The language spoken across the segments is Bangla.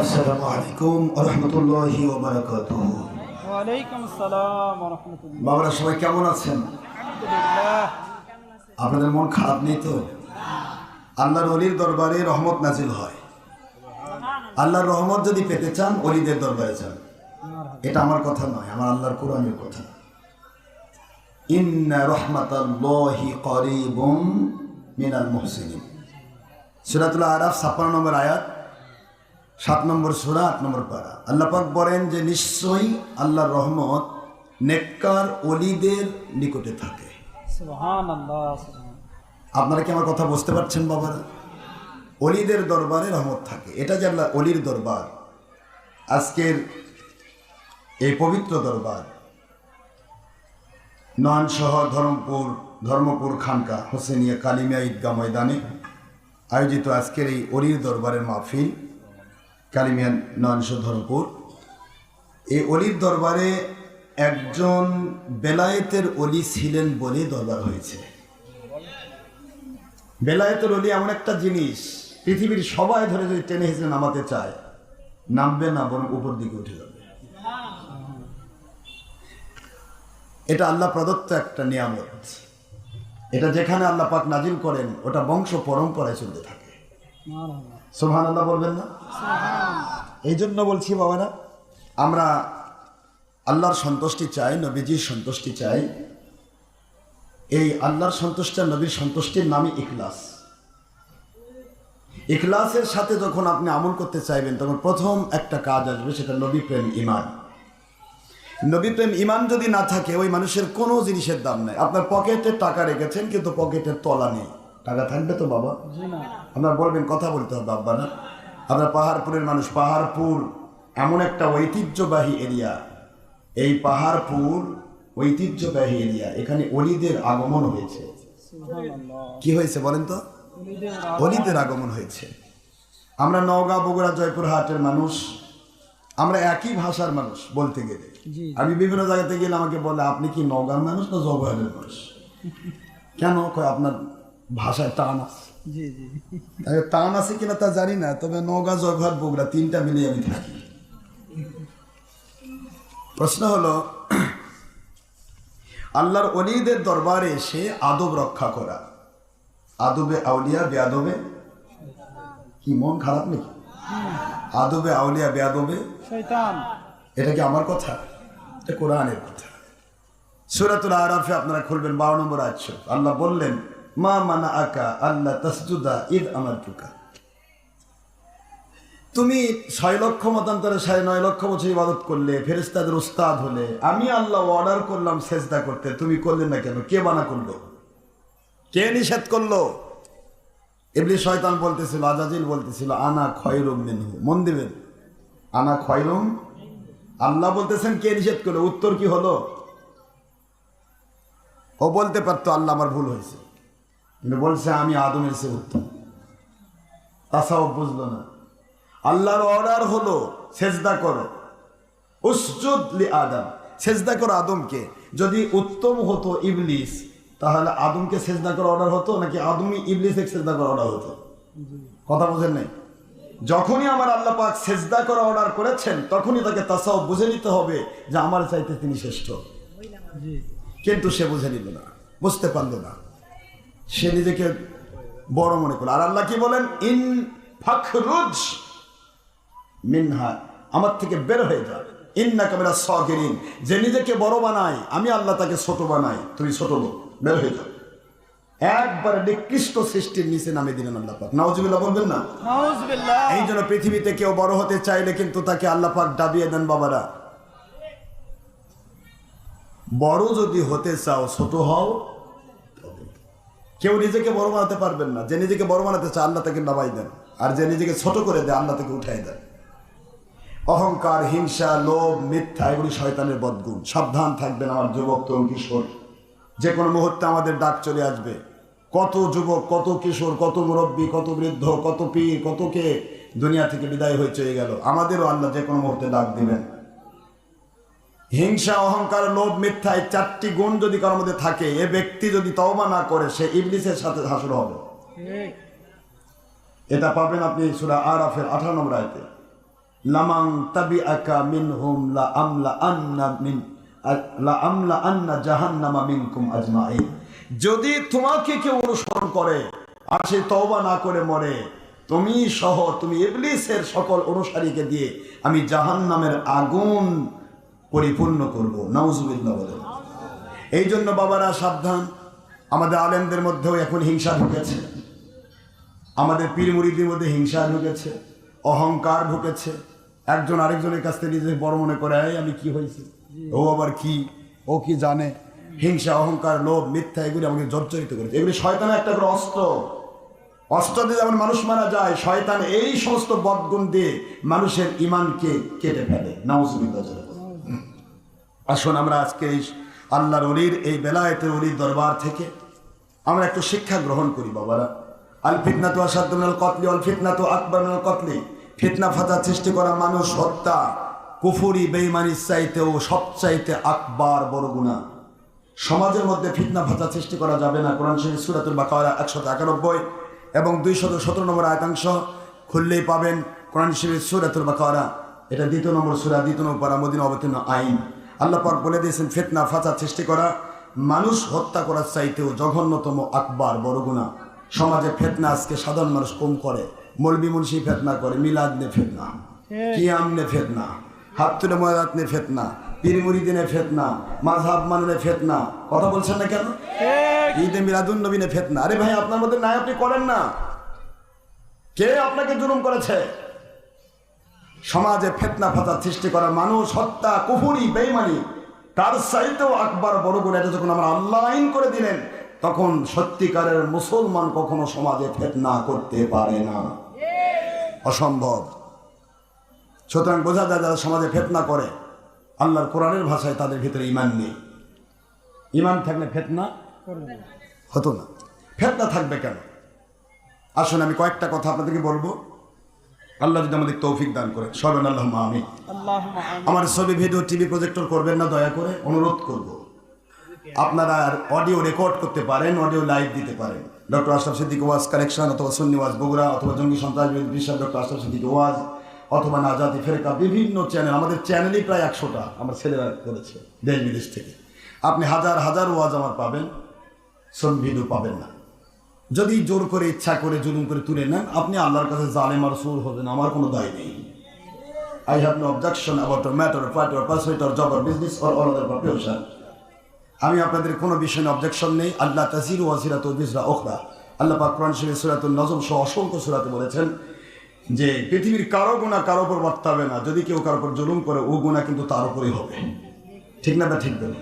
আসসালামু আলাইকুম রহমতুল্লাহি বাবারা সবাই কেমন আছেন? আপনাদের মন খারাপ নেই তো? আল্লাহর অলির দরবারে রহমত নাজিল হয়। আল্লাহর রহমত যদি পেতে চান অলিদের দরবারে যান। এটা আমার কথা নয় আমার আল্লাহর কোরআনের কথা। ইন্না রহমাতাল্লাহি করিবুম মিনাল মুহসিনিন। সূরাতুল আরাফ 56 নম্বর আয়াত। সাত নম্বর সূরা আট নম্বর পাড়া আল্লাহ পাক বলেন যে নিশ্চয়ই আল্লাহর রহমত নেককার অলিদের নিকটে থাকে। আপনারা কি আমার কথা বুঝতে পারছেন বাবারা? অলিদের দরবারে রহমত থাকে। এটা যে আল্লাহ অলির দরবার আজকের এই পবিত্র দরবার নয়ন শহর ধর্মপুর ধর্মপুর খানকা হোসেনিয়া কালিমিয়া ঈদগাহ ময়দানে আয়োজিত আজকের এই অলির দরবারের মাহফিল কালিমিয়া নয়নশো ধর্মপুর। এই অলির দরবারে একজন বেলায়েতের অলি ছিলেন বলে দরবার হয়েছে। বেলায়েতের অলি এমন একটা জিনিস, পৃথিবীর সবাই ধরে যদি টেনে হেসে নামাতে চায়, নামবে না, বরং উপর দিকে উঠে যাবে। এটা আল্লাহ প্রদত্ত একটা নিয়ামত। এটা যেখানে আল্লাহ পাক নাজিল করেন, ওটা বংশ পরম্পরায় চলতে থাকে। সোহান বলবেন না? এই জন্য বলছি বাবারা, আমরা আল্লাহর সন্তুষ্টি চাই, নবীজির সন্তুষ্টি চাই। এই আল্লাহর সন্তুষ্টি আর নবীর সন্তুষ্টির নামই ইখলাস। ইখলাসের সাথে যখন আপনি আমল করতে চাইবেন, তখন প্রথম একটা কাজ আসবে, সেটা নবী প্রেম ইমান নবী প্রেম ইমান যদি না থাকে, ওই মানুষের কোনো জিনিসের দাম নেই। আপনার পকেটে টাকা রেখেছেন, কিন্তু পকেটের তলা নেই। টাকা থাকবে তো বাবা? আপনার বলবেন কথা বলতে হবে আব্বা না? আপনার পাহাড়পুরের মানুষ পাহাড়পুর এমন একটা ঐতিহ্যবাহী এরিয়া। এই পাহাড়পুর ঐতিহ্যবাহী এরিয়া। এখানে অলিদের আগমন হয়েছে। কি হয়েছে বলেন তো? অলিদের আগমন। হয়েছে। আমরা নওগাঁ বগুড়া জয়পুরহাটের মানুষ। আমরা একই ভাষার মানুষ বলতে গেলে। আমি বিভিন্ন জায়গাতে গেলে আমাকে বলে আপনি কি নওগাঁর মানুষ না জয়পুরহাটের মানুষ? কেন? আপনার ভাষায় টান আছে। জি জি। টান আছে কিনা তা জানি না তবে নওগাঁ জয়ঘর বগুড়া তিনটা মিলিয়ে আমি থাকি। প্রশ্ন হলো আল্লাহর অলিদের দরবারে এসে আদব রক্ষা করা। আদবে আউলিয়া বেয়াদবে? কি মন খারাপ নাকি? আদবে আউলিয়া বেয়াদবে? শয়তান। এটা কি আমার কথা? এটা কোরআনের কথা। সুরাতুল আরাফে আপনারা খুলবেন বারো নম্বর আছো আল্লাহ বললেন মা মানা আকা আল্লাহ তসজুদা ঈদ আমার টুকা তুমি ছয় লক্ষ মতান্তরে সাড়ে নয় লক্ষ বছর ইবাদত করলে ফেরেস্তাদের উস্তাদ হলে, আমি আল্লাহ অর্ডার করলাম সেজদা করতে, তুমি করলে না কেন? কে বানা করল? কে নিষেধ করল? এমনি শয়তান বলতেছিল, আজাজিল বলতেছিল, আনা খয়রুম মিনহু। মন দিবেন? আনা খয়রুম? আল্লাহ বলতেছেন, কে নিষেধ করল? উত্তর কি হলো? ও বলতে পারতো, আল্লাহ আমার ভুল হয়েছে। কিন্তু বলছে আমি আদমের সে উত্তম তাছাও বুঝলো না। আল্লাহর অর্ডার হলো সেজদা করো। উসজুদ লি আদম। সেজদা করো আদমকে। যদি উত্তম হতো ইবলিস তাহলে আদমকে সেজদা করা অর্ডার হতো নাকি আদমই ইবলিসে সেজদা করা অর্ডার হতো? কথা বোঝেন নাই? যখনই আমার আল্লাহ পাক সেজদা করা অর্ডার করেছেন তখনই তাকে তাসাও বুঝে নিতে হবে যে আমার চাইতে তিনি শ্রেষ্ঠ। কিন্তু সে বুঝে নিল না বুঝতে পারল না। সে নিজেকে বড় মনে করল। আর আল্লাহ কি বলেন? ইন ফাখরুজ মিনহা আমার থেকে বের হয়ে যা। ইন্না কামেরা সগেরিন যে নিজেকে বড় বানায় আমি আল্লাহ তাকে ছোট বানাই তুমি ছোট লোক বের হয়ে যাও একবারে নিকৃষ্ট সৃষ্টির নিচে নামে দিলেন আল্লাহ পাক। বলবেন না? এই জন্য পৃথিবীতে কেউ বড় হতে চাইলে কিন্তু তাকে আল্লাহ পাক ডাবিয়ে দেন বাবারা। বড় যদি হতে চাও ছোট হও। কেউ নিজেকে বড় বানাতে পারবেন না। যে নিজেকে বড় বানাতে চায়, আল্লাহ তাকে নামাই দেন। আর যে নিজেকে ছোট করে দেয়, আল্লাহ তাকে উঠাই দেন। অহংকার, হিংসা, লোভ, মিথ্যা, এগুলি শয়তানের বদগুণ। সাবধান থাকবেন আমার যুবক তরুণ কিশোর। যে কোনো মুহূর্তে আমাদের ডাক চলে আসবে। কত যুবক, কত কিশোর, কত মুরব্বী, কত বৃদ্ধ, কত পীর, কত কে দুনিয়া থেকে বিদায় হয়ে চলে গেল। আমাদেরও আল্লাহ যে কোনো মুহূর্তে ডাক দিবেন। হিংসা, অহংকার, লোভ, মিথ্যা এই চারটি গুণ যদি কারোর মধ্যে থাকে, এ ব্যক্তি যদি তওবা না করে, সে ইবলিসের সাথে হাসর হবে। এটা পাবেন আপনি সুরা আরাফের আঠারো নম্বর আয়তে। লামাং তাবি আকা মিন হুম লা আমলা আন্না মিন লা আমলা আন্না জাহান্নামা মিনকুম আজমাইন। যদি তোমাকে কেউ অনুসরণ করে আর সে তওবা না করে মরে, তুমি সহ, তুমি ইবলিসের সকল অনুসারীকে দিয়ে আমি জাহান্নামের আগুন পরিপূর্ণ করব। নাউজুবিল্লাহ বলে। এই জন্য বাবারা সাবধান। আমাদের আলেমদের মধ্যেও এখন হিংসা ঢুকেছে। আমাদের পীর মুরিদের মধ্যে হিংসা ঢুকেছে। অহংকার ঢুকেছে। একজন আরেকজনের কাছ থেকে নিজে বড় মনে করে, "এই, আমি কি হয়েছে? ও আবার কি? ও কি জানে? হিংসা, অহংকার, লোভ, মিথ্যা, এগুলি আমাকে জর্জরিত করেছে। এগুলি শয়তানের একটা করে অস্ত্র। অস্ত্র দিয়ে যেমন মানুষ মারা যায়, শয়তান এই সমস্ত বদগুণ দিয়ে মানুষের ইমানকে কেটে ফেলে। নাউজুবিল্লাহ আসুন আমরা আজকে এই আল্লাহর অলির এই বেলায়েতের অলির দরবার থেকে আমরা একটু শিক্ষা গ্রহণ করি, বাবারা। আল ফিতনা তো আসাদুল কতলি অল ফিতনা তো আকবর কতলি। ফিতনা ফাতা সৃষ্টি করা মানুষ হত্যা, কুফুরি বেইমানির চাইতেও সবচাইতে আকবার বড় গুণা সমাজের মধ্যে ফিতনা ভাতা সৃষ্টি করা যাবে না। কোরআন শরীফ, সুরাতুল বাকারা, একশত একানব্বই এবং দুইশত সতেরো নম্বর আয়তাংশ খুললেই পাবেন কোরআন শরীফ, সুরাতুল বাকারা। এটা দ্বিতীয় নম্বর সুরা, দ্বিতীয় নম্বর পারা, মদিনা অবতীর্ণ আইন। আল্লাহ পাক বলে দিয়েছেন ফিতনা ফাঁচা সৃষ্টি করা মানুষ হত্যা করার চাইতেও জঘন্যতম আকবার বড় গুণা সমাজে ফেতনা আজকে সাধারণ মানুষ কম করে। মলবি মুন্সি ফেতনা করে মিলাদ নে ফেতনা কিয়াম নে ফেতনা হাত তুলে ময়দাত নে ফেতনা পীরমুরি দিনে ফেতনা মাঝহাব মানে ফেতনা। কথা বলছেন না কেন? ঈদে মিলাদুন নবীনে ফেতনা। আরে ভাই আপনার মধ্যে নাই আপনি করেন না। কে আপনাকে জুলুম করেছে? সমাজে ফেতনা ফাতা সৃষ্টি করা মানুষ, হত্যা, কুফুরি, বেইমানি, তার চাইতেও আকবার বড় করে এটা যখন আমরা আল্লাহ আইন করে দিলেন, তখন সত্যিকারের মুসলমান কখনো সমাজে ফেতনা করতে পারে না। অসম্ভব। সুতরাং বোঝা যায় যারা সমাজে ফেতনা করে, আল্লাহর কোরআনের ভাষায় তাদের ভিতরে ইমান নেই। ইমান থাকলে ফেতনা হতো না। ফেতনা থাকবে কেন? আসুন আমি কয়েকটা কথা আপনাদেরকে বলব। আল্লাহ যদি আমাদের তৌফিক দান করে সবেন আল্লাহ আমি আমার ছবি ভিডিও টিভি প্রজেক্টর করবেন না দয়া করে অনুরোধ করব। আপনারা অডিও রেকর্ড করতে পারেন অডিও লাইভ দিতে পারেন। ডক্টর আশরাফ সিদ্দিক ওয়াজ কালেকশন অথবা সুন্নি ওয়াজ বগুড়া অথবা জঙ্গি সন্ত্রাস বিশ্বাস ডক্টর আশরাফ সিদ্দিক ওয়াজ অথবা নাজাতি ফেরকা বিভিন্ন চ্যানেল আমাদের চ্যানেলই প্রায় একশোটা আমার ছেলেরা করেছে দেশ বিদেশ থেকে। আপনি হাজার হাজার ওয়াজ আমার পাবেন সব ভিডিও পাবেন না। যদি জোর করে ইচ্ছা করে জুলুম করে তুলে নেন, আপনি আল্লাহর কাছে জালেম আর সুর হবেন, আমার কোনো দায় নেই। I have no objection or pursuit or job or business, or all other আমি আপনাদের কোনো বিষয়ে অবজেকশন নেই। আল্লাহ তাজির ওয়াজিরাত বিজরা ওখরা আল্লাহ পাক কোরআন শরীফ সুরাতুল নজম সহ অসংখ্য সুরাতে বলেছেন যে, পৃথিবীর কারও গুণা কারও উপর বর্তাবে না। যদি কেউ কারও উপর জুলুম করে, ও গুণা কিন্তু তার উপরেই হবে। ঠিক না বা ঠিক বলুন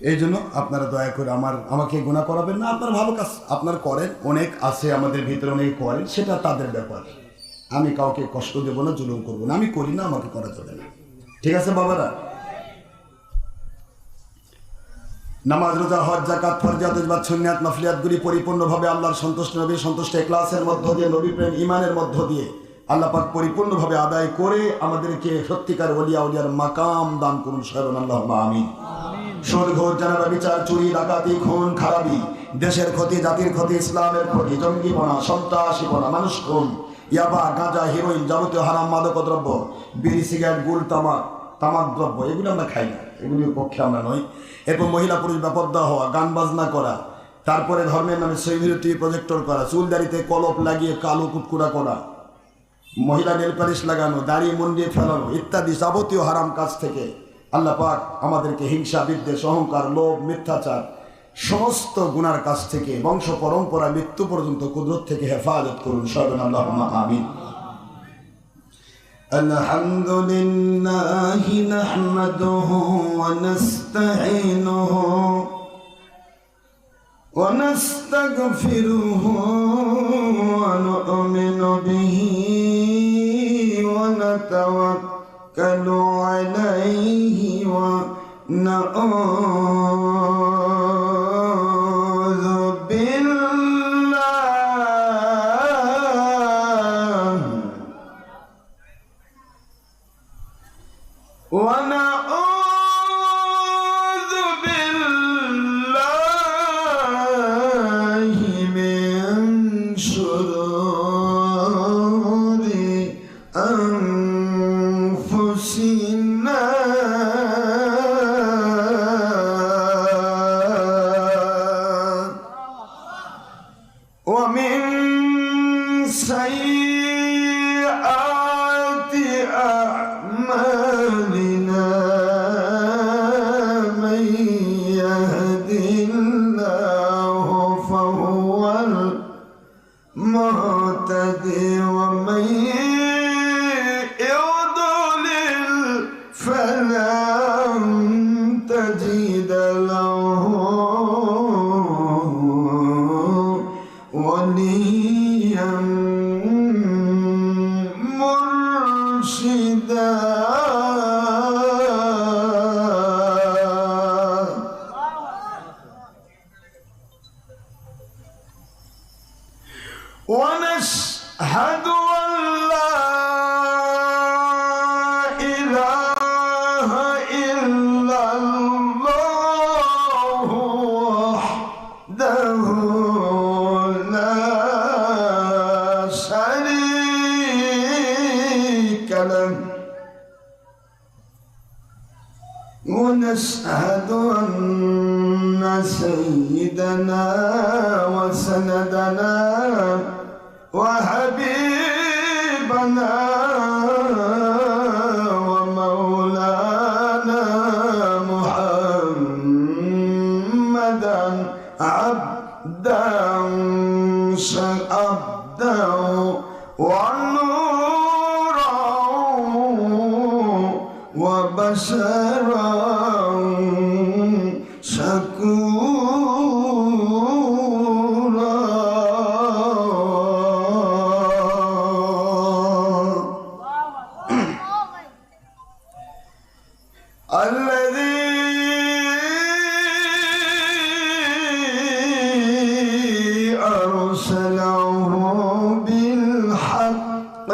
এই জন্য আপনারা দয়া করে আমার, আমাকে গুণা করাবেন না। আপনার ভালো কাজ আপনার করেন, অনেক আছে আমাদের ভিতরে, অনেক করেন, সেটা তাদের ব্যাপার। আমি কাউকে কষ্ট দেবো না, জুলুম করব না। আমি করি না, আমাকে করা যাবে না। ঠিক আছে, বাবারা? নামাজ, রোজা, হজ জাকাত ফরজাত ইজবাত সুন্নাত নফলিয়াতগুলি পরিপূর্ণভাবে আল্লাহর সন্তুষ্ট নবীর সন্তুষ্ট ক্লাসের মধ্য দিয়ে, নবী প্রেম ইমানের মধ্য দিয়ে আল্লাহ পাক পরিপূর্ণভাবে আদায় করে আমাদেরকে সত্যিকার ওলিয়া, উলিয়ার মাকাম দান করুন। সাহেব আল্লাহ আমিন। সুদ ঘোর জানাবা বিচার চুরি, ডাকাতি, খুন, খারাপি, দেশের ক্ষতি, জাতির ক্ষতি, ইসলামের ক্ষতি, জঙ্গিপনা, সন্ত্রাসীপনা, মানুষ খুন, ইয়াবা, গাঁজা, হিরোইন, যাবতীয় হারাম মাদক দ্রব্য বিড়ি, সিগারেট, গুল তামাক তামাক দ্রব্য এগুলো আমরা খাই না। এগুলির পক্ষে আমরা নই। এরপর মহিলা পুরুষ বেপর্দা হওয়া, গান বাজনা করা, তারপরে ধর্মের নামে সৈভিরতি প্রজেক্টর করা, চুলদারিতে কলপ লাগিয়ে কালো কুটকুরা করা, মহিলা নেল পালিশ লাগানো, দাড়ি মন্দির ফেলানো, ইত্যাদি যাবতীয় হারাম কাজ থেকে আল্লাহ পাক আমাদেরকে হিংসা বিদ্বেষ অহংকার লোভ মিথ্যাচার সমস্ত গুনার কাছ থেকে বংশ পরম্পরা মৃত্যু পর্যন্ত কুদরত থেকে হেফাজত করুন সবেন আল্লাহ আমিন الحمد لله نحمده ونستعينه ونستغفره ونؤمن به ونتوكل توكلوا عليه ونؤمن الله فهو المهتدي له ونشهد أن سيدنا وسندنا وحبيبنا أرسله بالحق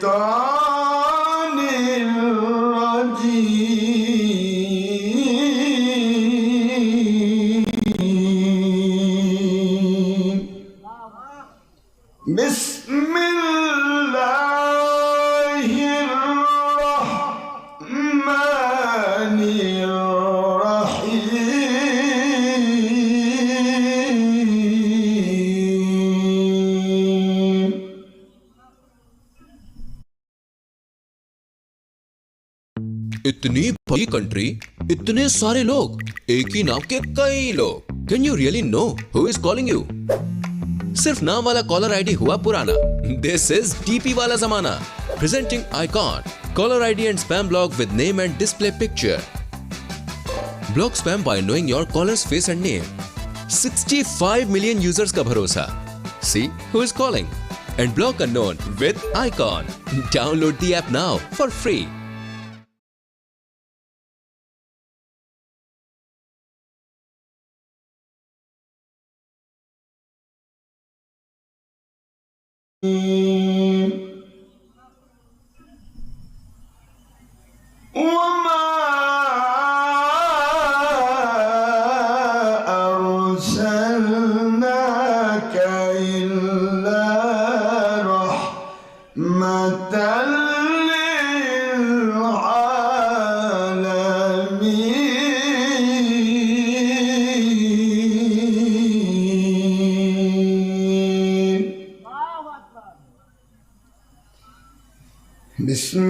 তো कंट्री इतने सारे लोग, एक ही नाम के कई लोग। Can you really know who is calling you सिर्फ़ नाम वाला कॉलर आईडी हुआ पुराना। दिस इज़ टीपी वाला जमाना। Presenting Icon caller ID and spam block with name and display picture block spam by knowing your callers face and name 65 million users का भरोसा। See who is calling and block unknown with Icon download the app now for Mm-hmm.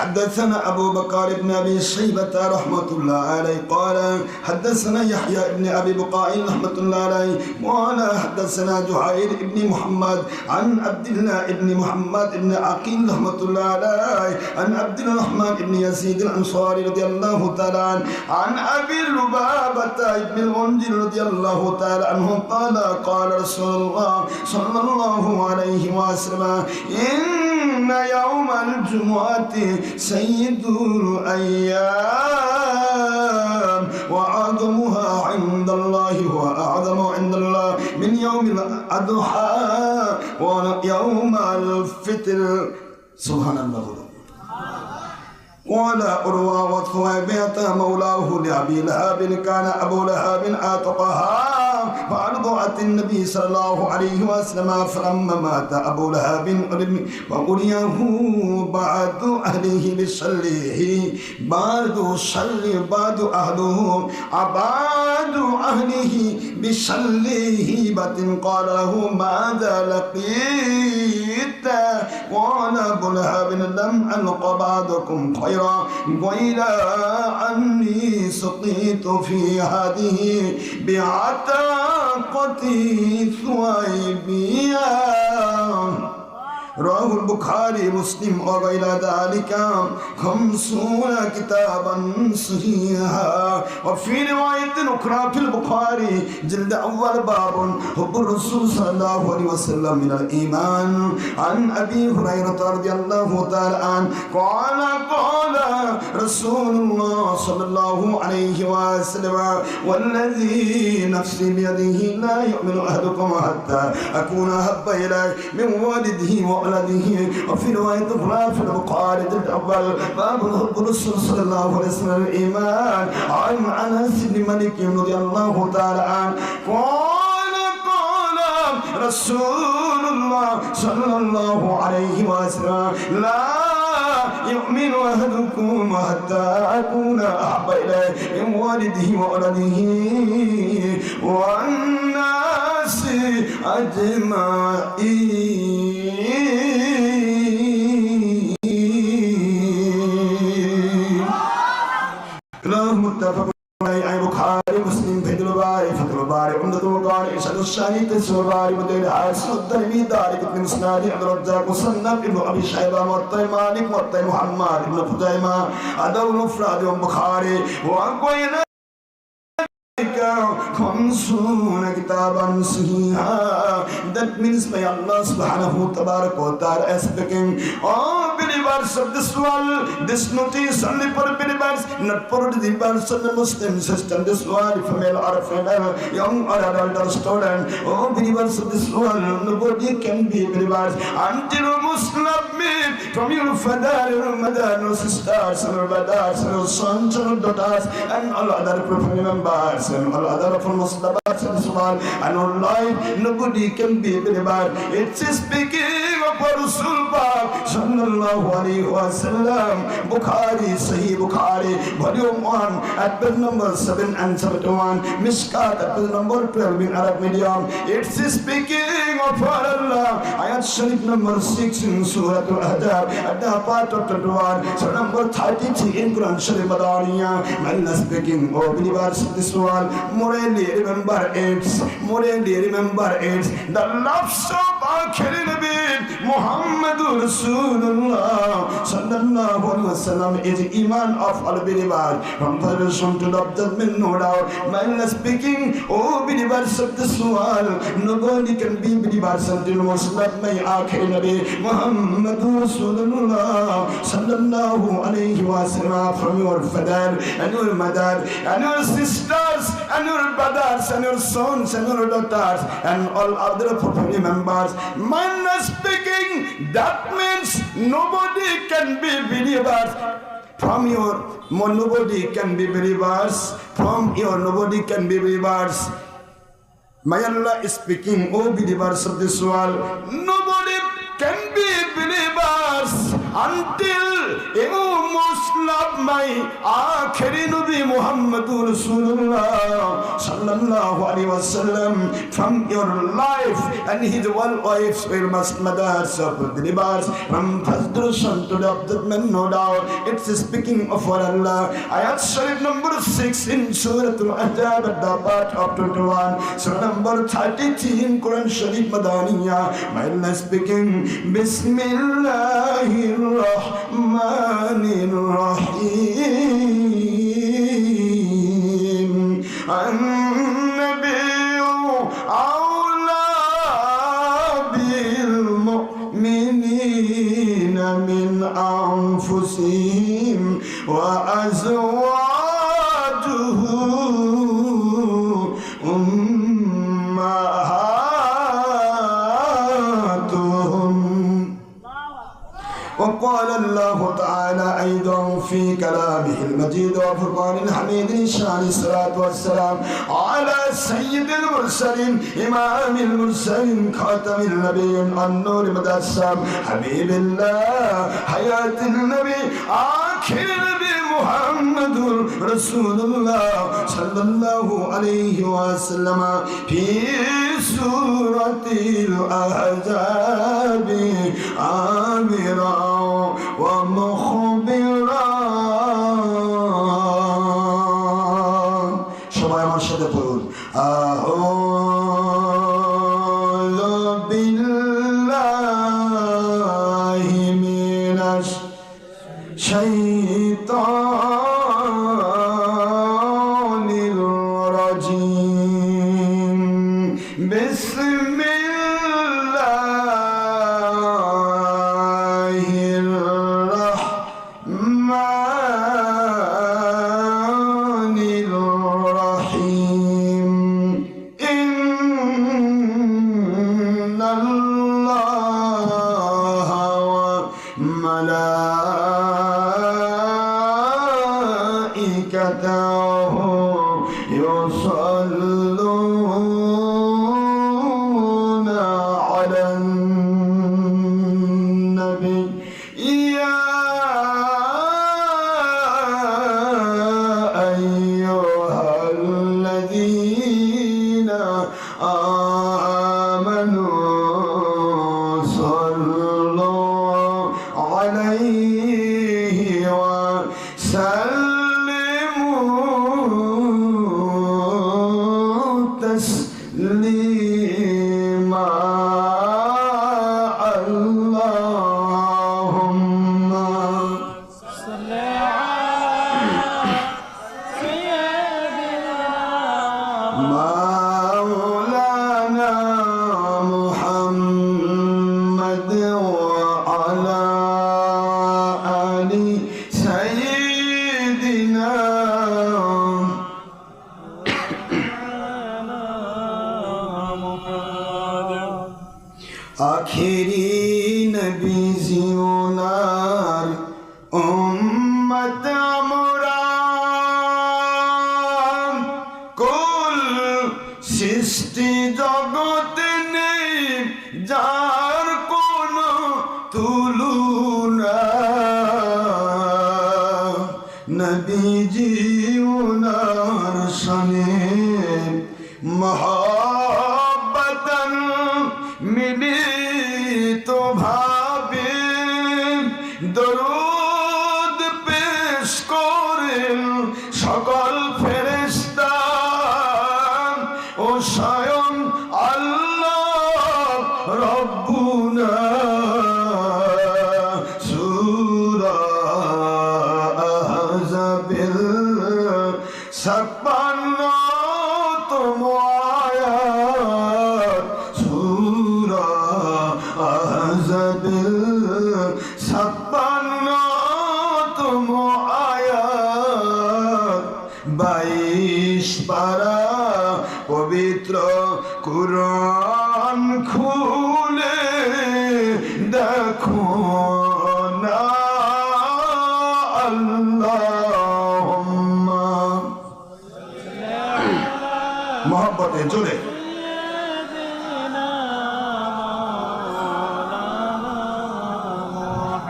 حدثنا أبو بكر بن أبي شيبة رحمة الله عليه قال حدثنا يحيى بن أبي بقاء رحمة الله عليه قال حدثنا جحير بن محمد عن عبد الله بن محمد بن عقيل رحمة الله عليه عن عبد الرحمن بن يزيد الأنصاري رضي الله تعالى عن أبي لبابة بن المنذر رضي الله تعالى عنه قال قال رسول الله صلى الله عليه وسلم إن يوم الجمعة سيد الأيام وأعظمها عند الله وأعظم عند الله من يوم الأضحى ويوم الفطر. سبحان الله قال أروى وثوابت مولاه لأبي لهاب كان أبو لهاب آتقها فأرضعت النبي صلى الله عليه وسلم فلما مات أبو لهاب وقريه بعد أهله بشله بعد شل بعد أهله أبعد أهله بشله بطن قال له ماذا لقيت قال أبو لهب لم ألق بعدكم خيرا غير أني سقيت في هذه بعتاقة ثويبية رواه البخاري مسلم وغير ذلك خمسون كتابا صحيحا وفي رواية أخرى في البخاري جلد أول باب حب الرسول صلى الله عليه وسلم من الإيمان عن أبي هريرة رضي الله تعالى عنه قال قال رسول الله صلى الله عليه وسلم والذي نفسي بيده لا يؤمن أحدكم حتى أكون أحب إليه من والده وولده وفي رواية أخرى في البخاري جلد أول باب الحب الرسول صلى الله عليه وسلم الإيمان. عن أنس بن مالك رضي الله تعالى عنه. قال قال رسول الله صلى الله عليه وسلم لا يؤمن أحدكم حتى أكون أحب إليه من والده وولده والناس أجمعين. الباري إشهد الشاني تسر الباري بديل حاسن الدرمي دارك ابن مسنادي عبد الرزاق مسنب ابن أبي شيبة موطي مالك موطي محمد ابن فتيمة أدو الأفراد بخاري وأقوينا خمسون كتابا صحيحا that means by Allah subhanahu tabarak wa ta'ala is speaking all believers of this world this notice only for believers not for the believers of the Muslim system this world female or female young or adult student all believers of this world nobody can be believers until must love from your father your mother your sisters your brothers your sons your daughters and all other members and all other of This world and life nobody can be believer it's speaking of Rasul Pak sallallahu alaihi wasallam Bukhari Sahih Bukhari volume 1 at page number 7 and 71 Mishkat at page number 12 in Arab medium it's speaking of Allah ayat sharif number 6 in Surah Al-Ahzab at the part of 21 surah number 33 in Quran Sharif Madaniya Allah speaking oh believers of this world morally remember remember it. More than they remember it. The love song. আখের নবী মুহাম্মাদুর রাসূলুল্লাহ sallallahu alaihi wasallam is iman of all believers from version to the judgment no doubt while speaking oh believers of this world nobody can be believers until Muslim may akhir nabi Muhammadur Rasulullah sallallahu alaihi wasallam from your father and your mother and your sisters and your brothers and your sons and your daughters and all other family members man speaking that means nobody can be believers. From your nobody can be believers. From your nobody can be believers. My Allah is speaking oh believers of this world nobody can be believers. Until love my akhiri nabi muhammadur rasulullah sallallahu alaihi from your life and his one wives were must mothers of believers from first to the judgment no doubt it's speaking of Allah ayat sharif number 6 in surah al-ahzab the part of 21 surah number 33 in quran sharif madaniya my Allah speaking bismillahir rahmanir rahim النبي المجيد وفرقان الحميد لشان الصلاة والسلام على سيد المرسلين إمام المرسلين خاتم النبي النور مدسم حبيب الله حياة النبي آخر النبي محمد رسول الله صلى الله عليه وسلم في سورة الأحزاب آمرا الله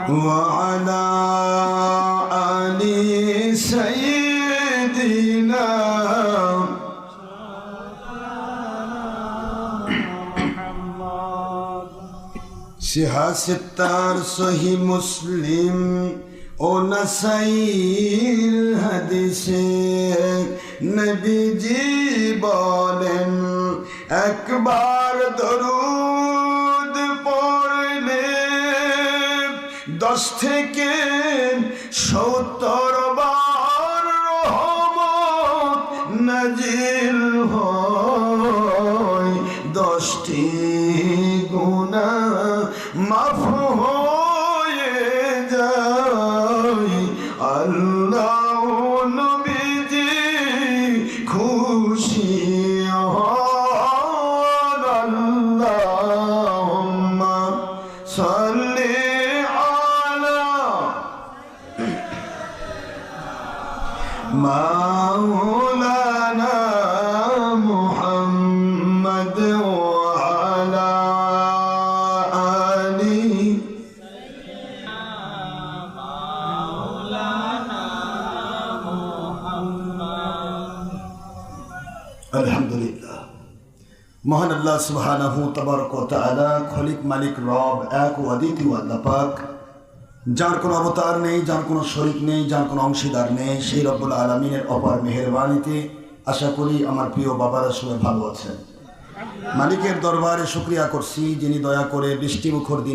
وعلى آل سيدنا সিহাসিতার সহি মুসলিম ও নাসাইর হাদিসে নবীজি বলেন একবার দরুদ দশ থেকে সত্তর খলিক, মালিক, রব, এক ও অদ্বিতীয় আল্লাহ যার কোনো অবতার নেই, যার কোনো শরিক নেই, যার কোনো অংশীদার নেই, সেই রব্বুল আলমিনের অপার মেহরবানিতে আশা করি আমার প্রিয় বাবারা সবাই ভালো আছেন। মালিকের দরবারে শুক্রিয়া করছি যিনি দয়া করে বৃষ্টিমুখর দিন